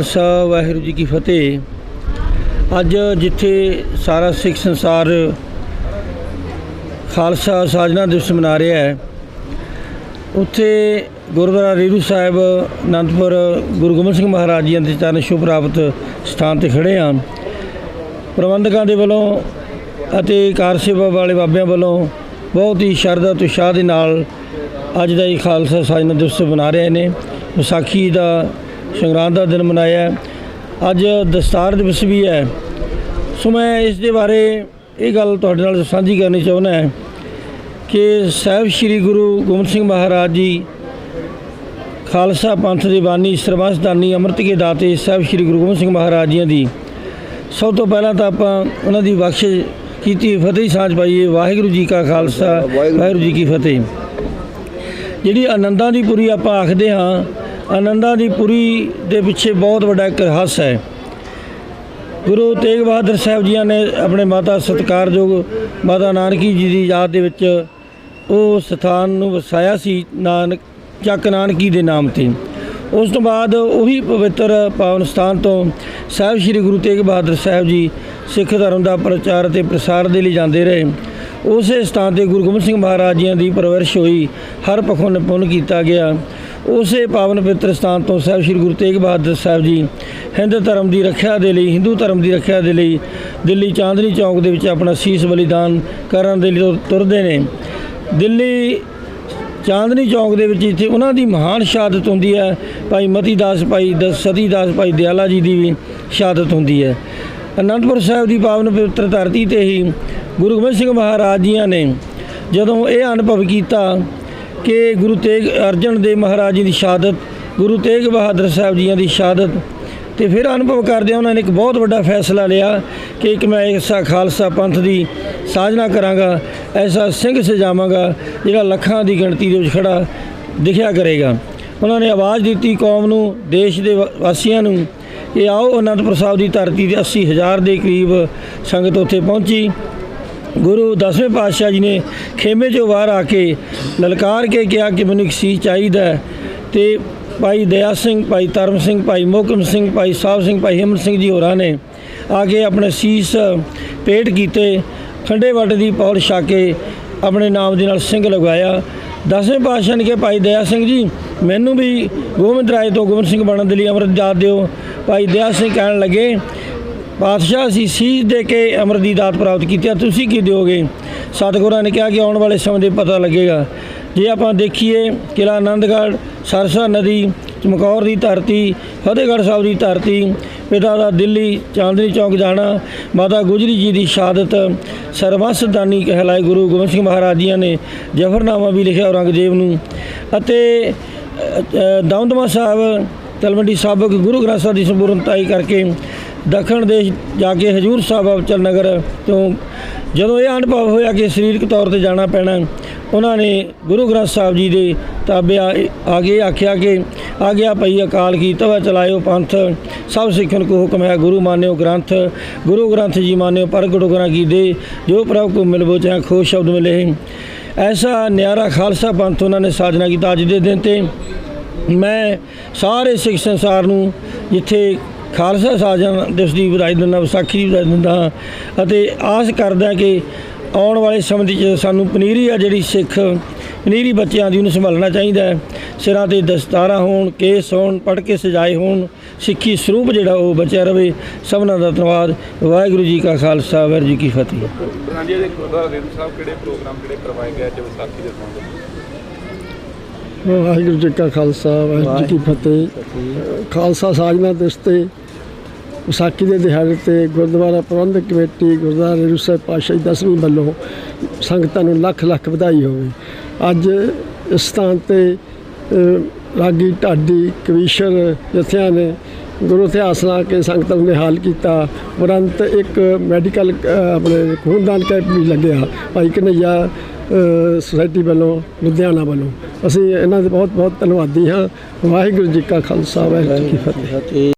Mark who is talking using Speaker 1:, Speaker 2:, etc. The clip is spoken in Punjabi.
Speaker 1: ਖਾਲਸਾ, ਵਾਹਿਗੁਰੂ ਜੀ ਕੀ ਫਤਿਹ। ਅੱਜ ਜਿੱਥੇ ਸਾਰਾ ਸਿੱਖ ਸੰਸਾਰ ਖਾਲਸਾ ਸਾਜਨਾ ਦਿਵਸ ਮਨਾ ਰਿਹਾ ਹੈ, ਉੱਥੇ ਗੁਰਦੁਆਰਾ ਰੀਰੂ ਸਾਹਿਬ, ਅਨੰਦਪੁਰ, ਗੁਰੂ ਗੋਬਿੰਦ ਸਿੰਘ ਮਹਾਰਾਜ ਜੀ ਦੇ ਚਰਨ ਛੋਹ ਪ੍ਰਾਪਤ ਸਥਾਨ ਤੇ ਖੜੇ ਹਾਂ। ਪ੍ਰਬੰਧਕਾਂ ਦੇ ਵੱਲੋਂ ਅਤੇ ਕਾਰ ਸੇਵਾ ਵਾਲੇ ਬਾਬਿਆਂ ਵੱਲੋਂ ਬਹੁਤ ਹੀ ਸ਼ਰਧਾ ਤੇ ਉਤਸ਼ਾਹ ਦੇ ਨਾਲ ਅੱਜ ਦਾ ਇਹ ਖਾਲਸਾ ਸਾਜਨਾ ਦਿਵਸ ਮਨਾ ਰਹੇ ਨੇ। ਵਿਸਾਖੀ ਦਾ ਸੰਗਰਾਂਦ ਦਾ ਦਿਨ ਮਨਾਇਆ ਅੱਜ ਦਸਤਾਰ ਦਿਵਸ ਵੀ ਹੈ। ਸੋ ਮੈਂ ਇਸ ਦੇ ਬਾਰੇ ਇਹ ਗੱਲ ਤੁਹਾਡੇ ਨਾਲ ਸਾਂਝੀ ਕਰਨੀ ਚਾਹੁੰਦਾ ਹਾਂ ਕਿ ਸਾਹਿਬ ਸ੍ਰੀ ਗੁਰੂ ਗੋਬਿੰਦ ਸਿੰਘ ਮਹਾਰਾਜ ਜੀ ਖਾਲਸਾ ਪੰਥ ਦੇ ਬਾਨੀ ਸਰਬੰਸਦਾਨੀ ਅੰਮ੍ਰਿਤ ਕੇ ਦਾਤੇ ਸਾਹਿਬ ਸ੍ਰੀ ਗੁਰੂ ਗੋਬਿੰਦ ਸਿੰਘ ਮਹਾਰਾਜ ਜੀਆਂ ਦੀ। ਸਭ ਤੋਂ ਪਹਿਲਾਂ ਤਾਂ ਆਪਾਂ ਉਹਨਾਂ ਦੀ ਬਖਸ਼ਿਸ਼ ਕੀਤੀ ਫਤਿਹ ਸਾਂਝ ਪਾਈਏ। ਵਾਹਿਗੁਰੂ ਜੀ ਕਾ ਖਾਲਸਾ, ਵਾਹਿਗੁਰੂ ਜੀ ਕੀ ਫਤਿਹ। ਜਿਹੜੀ ਆਨੰਦਾਂ ਦੀ ਪੁਰੀ ਆਪਾਂ ਆਖਦੇ ਹਾਂ ਆਨੰਦਾਂ ਦੀ ਪੁਰੀ ਦੇ ਪਿੱਛੇ ਬਹੁਤ ਵੱਡਾ ਇੱਕ ਰਹੱਸ ਹੈ। ਗੁਰੂ ਤੇਗ ਬਹਾਦਰ ਸਾਹਿਬ ਜੀਆਂ ਨੇ ਆਪਣੇ ਮਾਤਾ ਸਤਿਕਾਰਯੋਗ ਮਾਤਾ ਨਾਨਕੀ ਜੀ ਦੀ ਯਾਦ ਦੇ ਵਿੱਚ ਉਹ ਸਥਾਨ ਨੂੰ ਵਸਾਇਆ ਸੀ ਨਾਨਕ ਚੱਕ ਨਾਨਕੀ ਦੇ ਨਾਮ ਤੇ। ਉਸ ਤੋਂ ਬਾਅਦ ਉਹੀ ਪਵਿੱਤਰ ਪਾਵਨ ਸਥਾਨ ਤੋਂ ਸਾਹਿਬ ਸ੍ਰੀ ਗੁਰੂ ਤੇਗ ਬਹਾਦਰ ਸਾਹਿਬ ਜੀ ਸਿੱਖ ਧਰਮ ਦਾ ਪ੍ਰਚਾਰ ਅਤੇ ਪ੍ਰਸਾਰ ਦੇ ਲਈ ਜਾਂਦੇ ਰਹੇ। ਉਸੇ ਸਥਾਨ ਤੇ ਗੁਰੂ ਗੋਬਿੰਦ ਸਿੰਘ ਮਹਾਰਾਜ ਜੀਆਂ ਦੀ ਪਰਵਰਿਸ਼ ਹੋਈ, ਹਰ ਪੱਖੋਂ ਨਿਪੁੰਨ ਕੀਤਾ ਗਿਆ। ਉਸੇ ਪਾਵਨ ਪਵਿੱਤਰ ਸਥਾਨ ਤੋਂ ਸਾਹਿਬ ਸ੍ਰੀ ਗੁਰੂ ਤੇਗ ਬਹਾਦਰ ਸਾਹਿਬ ਜੀ ਹਿੰਦ ਧਰਮ ਦੀ ਰੱਖਿਆ ਦੇ ਲਈ, ਹਿੰਦੂ ਧਰਮ ਦੀ ਰੱਖਿਆ ਦੇ ਲਈ ਦਿੱਲੀ ਚਾਂਦਨੀ ਚੌਕ ਦੇ ਵਿੱਚ ਆਪਣਾ ਸੀਸ ਬਲੀਦਾਨ ਕਰਨ ਦੇ ਲਈ ਤੁਰ- ਤੁਰਦੇ ਨੇ। ਦਿੱਲੀ ਚਾਂਦਨੀ ਚੌਕ ਦੇ ਵਿੱਚ ਇੱਥੇ ਉਹਨਾਂ ਦੀ ਮਹਾਨ ਸ਼ਹਾਦਤ ਹੁੰਦੀ ਹੈ। ਭਾਈ ਮਤੀ ਦਾਸ, ਭਾਈ ਦ ਸਤੀ ਦਾਸ, ਭਾਈ ਦਿਆਲਾ ਜੀ ਦੀ ਵੀ ਸ਼ਹਾਦਤ ਹੁੰਦੀ ਹੈ। ਅਨੰਦਪੁਰ ਸਾਹਿਬ ਦੀ ਪਾਵਨ ਪਵਿੱਤਰ ਧਰਤੀ ਤੇ ਹੀ ਗੁਰੂ ਗੋਬਿੰਦ ਸਿੰਘ ਮਹਾਰਾਜ ਜੀਆਂ ਨੇ ਜਦੋਂ ਇਹ ਅਨੁਭਵ ਕੀਤਾ ਕਿ ਗੁਰੂ ਤੇਗ ਅਰਜਨ ਦੇਵ ਮਹਾਰਾਜ ਜੀ ਦੀ ਸ਼ਹਾਦਤ, ਗੁਰੂ ਤੇਗ ਬਹਾਦਰ ਸਾਹਿਬ ਜੀਆਂ ਦੀ ਸ਼ਹਾਦਤ ਤੇ ਫਿਰ ਅਨੁਭਵ ਕਰਦਿਆਂ ਉਹਨਾਂ ਨੇ ਇੱਕ ਬਹੁਤ ਵੱਡਾ ਫੈਸਲਾ ਲਿਆ ਕਿ ਇੱਕ ਮੈਂ ਐਸਾ ਖਾਲਸਾ ਪੰਥ ਦੀ ਸਾਜਨਾ ਕਰਾਂਗਾ, ਐਸਾ ਸਿੰਘ ਸਜਾਵਾਂਗਾ ਜਿਹੜਾ ਲੱਖਾਂ ਦੀ ਗਿਣਤੀ ਦੇ ਵਿੱਚ ਖੜਾ ਦਿਖਿਆ ਕਰੇਗਾ। ਉਹਨਾਂ ਨੇ ਆਵਾਜ਼ ਦਿੱਤੀ ਕੌਮ ਨੂੰ, ਦੇਸ਼ ਦੇ ਵਾਸੀਆਂ ਨੂੰ ਕਿ ਆਓ ਅਨੰਦਪੁਰ ਸਾਹਿਬ ਦੀ ਧਰਤੀ ਤੇ 80 ਹਜ਼ਾਰ ਦੇ ਕਰੀਬ ਸੰਗਤ ਉੱਥੇ ਪਹੁੰਚੀ। ਗੁਰੂ ਦਸਵੇਂ ਪਾਤਸ਼ਾਹ ਜੀ ਨੇ ਖੇਮੇ 'ਚੋਂ ਬਾਹਰ ਆ ਕੇ ਲਲਕਾਰ ਕੇ ਕਿਹਾ ਕਿ ਮੈਨੂੰ ਇੱਕ ਸੀ ਚਾਹੀਦਾ ਹੈ ਤੇ ਭਾਈ ਦਇਆ ਸਿੰਘ, ਭਾਈ ਧਰਮ ਸਿੰਘ, ਭਾਈ ਮੋਕਮ ਸਿੰਘ, ਭਾਈ ਸਾਹਿਬ ਸਿੰਘ, ਭਾਈ ਹਿੰਮਤ ਸਿੰਘ ਜੀ ਹੋਰਾਂ ਨੇ ਆ ਕੇ ਆਪਣੇ ਸੀਸ ਪੇਟ ਕੀਤੇ, ਖੰਡੇ ਵੱਟ ਦੀ ਪੌੜ ਛਾ ਕੇ ਆਪਣੇ ਨਾਮ ਦੇ ਨਾਲ ਸਿੰਘ ਲਗਾਇਆ ਦਸਵੇਂ ਪਾਤਸ਼ਾਹ ਨੇ ਕਿਹਾ, ਭਾਈ ਦਇਆ ਸਿੰਘ ਜੀ, ਮੈਨੂੰ ਵੀ ਗੋਬਿੰਦ ਰਾਏ ਤੋਂ ਗੋਬਿੰਦ ਸਿੰਘ ਬਣਨ ਦੇ ਲਈ ਅੰਮ੍ਰਿਤ ਦਾਤ ਦਿਓ। ਭਾਈ ਦਇਆ ਸਿੰਘ ਕਹਿਣ ਲੱਗੇ ਪਾਤਸ਼ਾਹ ਅਸੀਂ ਸੀਸ ਦੇ ਕੇ ਅੰਮ੍ਰਿਤ ਦੀ ਦਾਤ ਪ੍ਰਾਪਤ ਕੀਤੀ ਆ। ਤੁਸੀਂ ਕੀ ਦਿਓਗੇ? ਸਤਿਗੁਰਾਂ ਨੇ ਕਿਹਾ ਕਿ ਆਉਣ ਵਾਲੇ ਸਮੇਂ ਦੇ ਪਤਾ ਲੱਗੇਗਾ। ਜੇ ਆਪਾਂ ਦੇਖੀਏ ਕਿਲਾ ਆਨੰਦਗੜ੍ਹ ਸਰਸਾ ਨਦੀ, ਚਮਕੌਰ ਦੀ ਧਰਤੀ, ਫਤਿਹਗੜ੍ਹ ਸਾਹਿਬ ਦੀ ਧਰਤੀ, ਪਿਤਾ ਦਾ ਦਿੱਲੀ, ਚਾਂਦਨੀ ਚੌਕ ਜਾਣਾ, ਮਾਤਾ ਗੁਜਰੀ ਜੀ ਦੀ ਸ਼ਹਾਦਤ ਸਰਬੰਸਦਾਨੀ ਕਹਿਲਾਏ ਗੁਰੂ ਗੋਬਿੰਦ ਸਿੰਘ ਮਹਾਰਾਜ ਜੀਆਂ ਨੇ ਜਫਰਨਾਮਾ ਵੀ ਲਿਖਿਆ ਔਰੰਗਜ਼ੇਬ ਨੂੰ। ਅਤੇ ਦਮਦਮਾ ਸਾਹਿਬ, ਤਲਵੰਡੀ ਸਾਬਕ ਗੁਰੂ ਗ੍ਰੰਥ ਸਾਹਿਬ ਦੀ ਸੰਪੂਰਨਤਾਈ ਕਰਕੇ ਦੱਖਣ ਦੇਸ਼ ਜਾ ਕੇ ਹਜੂਰ ਸਾਹਿਬ ਅਬਚਲ ਨਗਰ ਤੋਂ ਜਦੋਂ ਇਹ ਅਨੁਭਵ ਹੋਇਆ ਕਿ ਸਰੀਰਕ ਤੌਰ ਤੇ ਜਾਣਾ ਪੈਣਾ, ਉਹਨਾਂ ਨੇ ਗੁਰੂ ਗ੍ਰੰਥ ਸਾਹਿਬ ਜੀ ਦੇ ਤਾਬੇ ਆ- ਆਗੇ ਆਖਿਆ ਕਿ ਆ ਗਿਆ ਭਈ ਅਕਾਲ ਕੀ ਤਵਾ ਚਲਾਇਓ ਪੰਥ, ਸਭ ਸਿੱਖਣ ਕੋ ਹੁਕਮ ਹੈ ਗੁਰੂ ਮਾਨਿਓ ਗ੍ਰੰਥ, ਗੁਰੂ ਗ੍ਰੰਥ ਜੀ ਮਾਨਿਓ ਪ੍ਰਗਟ ਗੁਰਾਂ ਕੀ ਦੇ, ਜੋ ਪ੍ਰਭ ਕੋ ਮਿਲਬੋ ਚਾਹੇ ਖੋ ਸ਼ਬਦ ਮਿਲੇ। ਐਸਾ ਨਿਆਰਾ ਖਾਲਸਾ ਪੰਥ ਉਹਨਾਂ ਨੇ ਸਾਜਨਾ ਕੀਤਾ ਅੱਜ ਦੇ ਦਿਨ ਤੇ। ਮੈਂ ਸਾਰੇ ਸਿੱਖ ਸੰਸਾਰ ਨੂੰ ਜਿੱਥੇ ਖਾਲਸਾ ਸਾਜਨ ਦਿਵਸ ਦੀ ਵਧਾਈ ਦਿੰਦਾ ਵਿਸਾਖੀ ਦੀ ਵਧਾਈ ਦਿੰਦਾ ਹਾਂ। ਅਤੇ ਆਸ ਕਰਦਾ ਕਿ ਆਉਣ ਵਾਲੇ ਸਮੇਂ ਦੀ ਚ ਸਾਨੂੰ ਪਨੀਰੀ ਆ ਜਿਹੜੀ ਸਿੱਖ ਪਨੀਰੀ ਬੱਚਿਆਂ ਦੀ ਉਹਨੂੰ ਸੰਭਾਲਣਾ ਚਾਹੀਦਾ ਹੈ। ਸਿਰਾਂ ਤੇ ਦਸਤਾਰਾਂ ਹੋਣ ਕੇਸ ਹੋਣ ਪੜ ਕੇ ਸਜਾਏ ਹੋਣ ਸਿੱਖੀ ਸਰੂਪ ਜਿਹੜਾ ਉਹ ਬਚਿਆ ਰਵੇ ਸਭਨਾਂ ਦਾ ਧੰਨਵਾਦ। ਵਾਹਿਗੁਰੂ ਜੀ ਕਾ ਖਾਲਸਾ ਵਾਹਿਗੁਰੂ ਜੀ ਕੀ ਫਤਿਹ।
Speaker 2: ਹਾਂਜੀ ਇਹਦੇ ਗੁਰਦੁਆਰਾ ਰੇਰੂ ਸਾਹਿਬ ਕਿਹੜੇ ਪ੍ਰੋਗਰਾਮ ਕਿਹੜੇ ਕਰਵਾਏ ਗਏ ਅੱਜ ਵਿਸਾਖੀ ਦੇ ਸੰਬੰਧ ਵਿੱਚ?
Speaker 3: ਵਾਹਿਗੁਰੂ ਜੀ ਕਾ ਖਾਲਸਾ ਵਾਹਿਗੁਰੂ ਜੀ ਕੀ ਫਤਿਹ। ਖਾਲਸਾ ਸਾਜਨਾ ਦਿਵਸ ਤੇ ਵਿਸਾਖੀ ਦੇ ਦਿਹਾੜੇ ਤੇ ਗੁਰਦੁਆਰਾ ਪ੍ਰਬੰਧਕ ਕਮੇਟੀ ਗੁਰਦੁਆਰਾ ਰੇਰੂ ਸਾਹਿਬ ਪਾਤਸ਼ਾਹੀ ਦਸਵੀਂ ਵੱਲੋਂ ਸੰਗਤਾਂ ਨੂੰ ਲੱਖ ਲੱਖ ਵਧਾਈ ਹੋਵੇ। ਅੱਜ ਇਸ ਸਥਾਨ ਤੇ ਰਾਗੀ ਢਾਡੀ ਕਵੀਸ਼ਰ ਜਥਿਆਂ ਨੇ ਗੁਰੂ ਇਤਿਹਾਸ ਨਾਲ ਕੇ ਸੰਗਤਾਂ ਨੂੰ ਨਿਹਾਲ ਕੀਤਾ। ਉਪਰੰਤ ਇੱਕ ਮੈਡੀਕਲ ਆਪਣੇ ਖੂਨਦਾਨ ਕੈਂਪ ਵੀ ਲੱਗਿਆ। ਭਾਈ ਕਨਈਆ ਸੁਸਾਇਟੀ ਵੱਲੋਂ, ਲੁਧਿਆਣਾ ਵੱਲੋਂ। ਅਸੀਂ ਇਹਨਾਂ ਦੇ ਬਹੁਤ ਬਹੁਤ ਧੰਨਵਾਦੀ ਹਾਂ। ਵਾਹਿਗੁਰੂ ਜੀ ਕਾ ਖਾਲਸਾ ਵਾਹਿਗੁਰੂ ਜੀ ਕੀ ਫਤਿਹ।